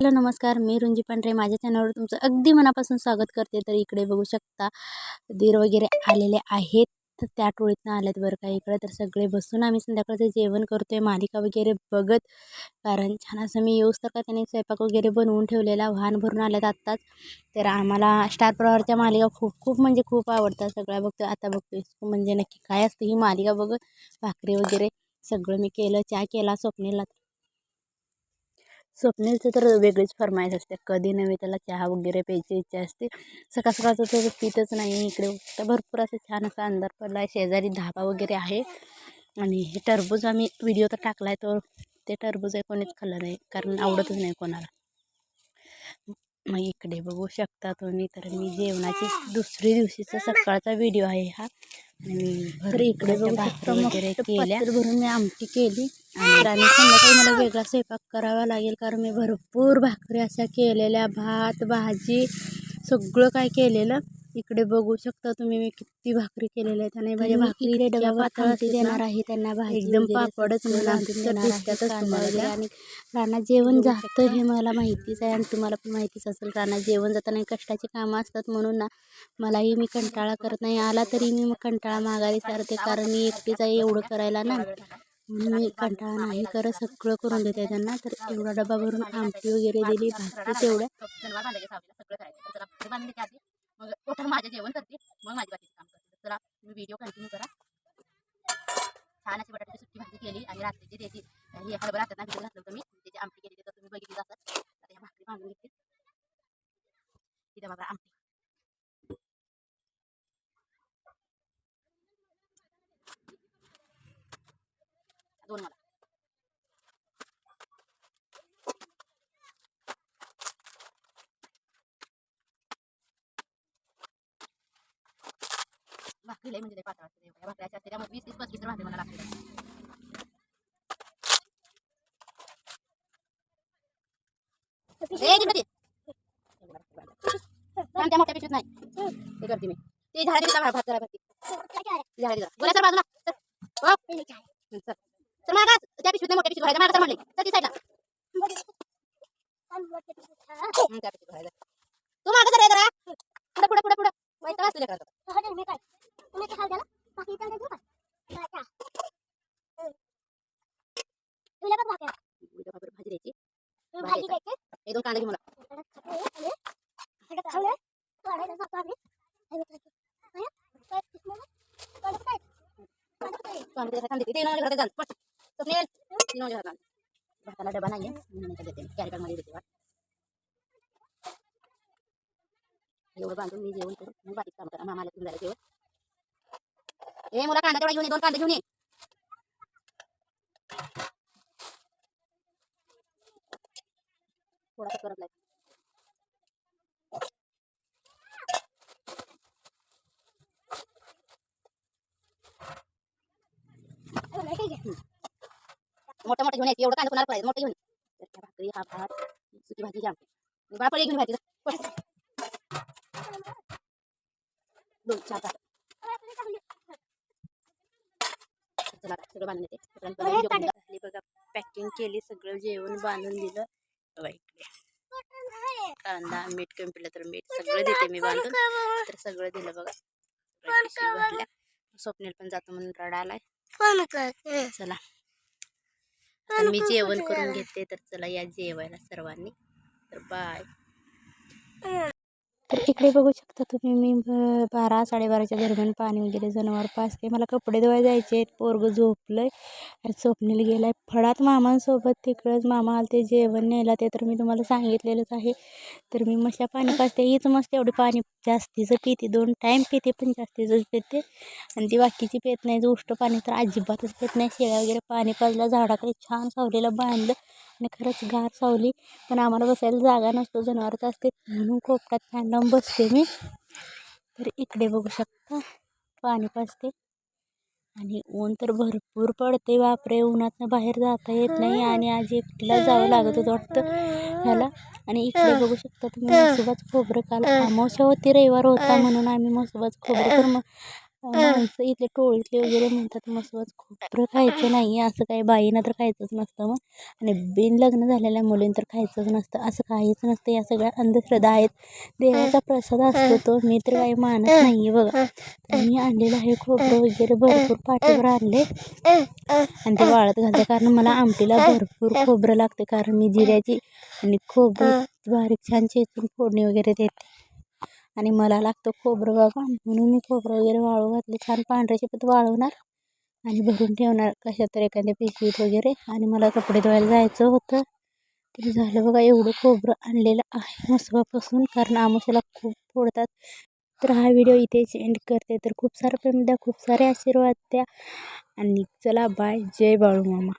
Hello नमस्कार. मी रुंजी पांढरे. माझ्या चॅनलवर तुमचं अगदी मनापासून स्वागत करते. तर इकडे बघू शकता दीर वगैरे आलेले आहेत. तर त्या टोळीतनं आल्यात बरं का इकडे. तर सगळे बसून आम्ही संध्याकाळचं जेवण करतो आहे मालिका वगैरे बघत. कारण छान असं मी येऊस तर का त्याने स्वयंपाक वगैरे बनवून ठेवलेला वाहन भरून आल्यात आत्ताच. तर आम्हाला स्टार प्रवारच्या मालिका खूप खूप म्हणजे खूप आवडतात. सगळ्या बघतो आता बघतोय. म्हणजे नक्की काय असतं ही मालिका बघत. भाकरी वगैरे सगळं मी केलं चहा केला स्वप्नेला स्वप्नीलचं तर वेगळीच फरमाईश असते. कधी नव्हे त्याला चहा वगैरे प्यायची इच्छा असते. सकाळ सकाळचं तर पितच नाही इकडे. तर भरपूर असं छान असा अंधार पडला आहे शेजारी धाबा वगैरे आहे. आणि हे टरबूज आम्ही व्हिडिओ तर टाकला आहे तर ते टरबूज आहे कोणीच खाल्लं नाही. कारण आवडतच नाही कोणाला. मग इकडे बघू शकता तुम्ही. तर मी जेवणाची दुसरी दिवशीचा सकाळचा व्हिडिओ आहे हा. आणि इकडे वगैरे केल्या. भरून मी आमटी केली. आणि संध्याकाळी मला वेगळा स्वयंपाक करावा लागेल कारण मी भरपूर भाकरी अशा केलेल्या भात भाजी सगळं काय केलेलं. इकडे बघू शकता तुम्ही मी किती भाकरी केलेल्या आहेत आणि माझ्या भाकरी डबा पातळ देणार आहे त्यांना भाजी एकदम पापडच आणि रानात जेवण जातं हे मला माहितीच आहे आणि तुम्हाला पण माहितीच असेल रानात जेवण जाताना कष्टाची कामं असतात म्हणून ना मलाही मी कंटाळा करत नाही. आला तरी मी मग कंटाळा माघारी सारते कारण मी एकटीच आहे एवढं करायला ना म्हणून मी कंटाळा नाही करत सगळं करून देते त्यांना. तर एवढा डबा भरून आमटी वगैरे दिली भाकरी तेवढ्या. मग टोटल माझे जेवण करते मग माझी बाकीचं काम करते. चला तुम्ही व्हिडिओ कंटिन्यू करा. छान अशी बटाट्याची सुट्टी भाजी केली आणि रात्रीची त्याची ही हळबरा असतात ना भिजत घातलं होतं मी. त्याची आमटी केली तर तुम्ही बघितली जातात. आता ह्या भाकरी बांधून घेते. तिथं बघा आमटी. दोन मला. लई म्हणजे असते या भाकऱ्याच्या असते त्यामुळे वीस तीस पस्तीस भाकरी मला लागते त्या मोठ्या पिशवीत नाही ते करते मी ते झाडा दिली भात करा भाती झाडा दिला गोळ्या सर बाजूला चल. चल चल मागास त्या पिशवीत नाही मोठ्या पिशवीत भरायचं मागं चल म्हणले चल ती साईडला त्या पिशवीत भरायचं तू मागं जरा जरा पुढे पुढे पुढे पुढे वाईट असले करत भाजी द्यायची भाजी द्यायची हे दोन कांदे घे मला कांदे त्याच्या कांदे ते नवले घरात घाल पट स्वप्नील तीन नवले घरात घाल भाताला डबा नाहीये म्हणून नंतर देते कॅरी बॅगमध्ये देते वाट एवढं बांधून मी जेवण करून मग बाकीचं काम करा मामाला घेऊन जायला जेवण ए मुला कांदा तेवढा घेऊन ये दोन कांदे घेऊन ये थोडासा करत नाही. मोठं मोठं घेऊन एवढं कांदा कोणाला मोठं घेऊन भाकरी हा भात सुकी भाजी घ्या बाळा पळी घेऊन भाजी दोन चार आता सगळं बांधून येते. बघा. पॅकिंग केली सगळं जेवण बांधून दिलं. इकडे कांदा मीठ कमी पडलं तर मीठ सगळं देते मी बांधून तर सगळं दिलं बघा. भरल्या स्वप्नील पण जातो म्हणून रडा आलाय. चला. आता मी जेवण करून घेते तर चला या जेवायला सर्वांनी. तर बाय. तर इकडे बघू शकता तुम्ही मी ब- बारा साडेबाराच्या दरम्यान पाणी वगैरे जनावर पाचते मला कपडे धुवायला जायचे आहेत पोरगं झोपलंय आणि स्वप्नील गेलाय. फळात मामांसोबत तिकडंच मामा आलते जेवण न्यायला ते तर मी तुम्हाला सांगितलेलंच आहे. तर मी मशा पाणी पाचते हीच मस्त एवढी पाणी जास्तीचं पिते दोन टाईम पिते पण जास्तीचं पिते. आणि ती बाकीची पेत नाही जो उष्ट पाणी तर अजिबातच पेत नाही. शेळ्या वगैरे पाणी पाजलं झाडाकडे छान सावलेलं बांधलं. आणि खरंच गार सावली. पण आम्हाला बसायला जागा नसतो जनावरच असते. म्हणून कोपऱ्यात फॅन लावून बसते मी. तर इकडे बघू शकता पाणी पाजते. आणि ऊन तर भरपूर पडते बापरे! उन्हातनं बाहेर जाता येत नाही आणि आज एकटीला जावं लागत होतं वाटतं ह्याला. आणि इकडे बघू शकता तुम्ही म्हसोबाच खोबरं काल अमावस्या होती रविवार होता म्हणून आम्ही म्हसोबाच खोबरं तर मग माणसं इथले टोळीतले वगैरे म्हणतात मसवत खोबरं खायचं नाही असं काही बाईनं तर खायचंच नसतं मग. आणि बिन लग्न झालेल्या मुलींना तर खायचंच नसतं असं काहीच नसतं. या सगळ्या अंधश्रद्धा आहेत. देवाचा प्रसाद असतो तो मी तर काही मानत नाही आहे बघा. तर मी आणलेलं आहे खोबरं वगैरे भरपूर पाठीवर आणले. आणि ते वाळत घालते कारण मला आमटीला भरपूर खोबरं लागते कारण मी जिऱ्याची आणि खोबरं बारीक छान चेचून फोडणी वगैरे देते. आणि मला लागतं खोबरं बाबा म्हणून मी खोबरं वगैरे वाळू घातले. छान पांढऱ्या चिपत वाळवणार आणि भरून ठेवणार कशा तर एखाद्या पिशवीत वगैरे. आणि मला कपडे धुवायला जायचं होतं. तरी झालं बघा एवढं खोबरं आणलेलं आहे मसवापासून कारण आमोशाला खूप फोडतात. तर हा व्हिडिओ इथेच एंड करते. तर खूप सारं प्रेम द्या खूप सारे आशीर्वाद द्या. आणि चला बाय जय बाळू मामा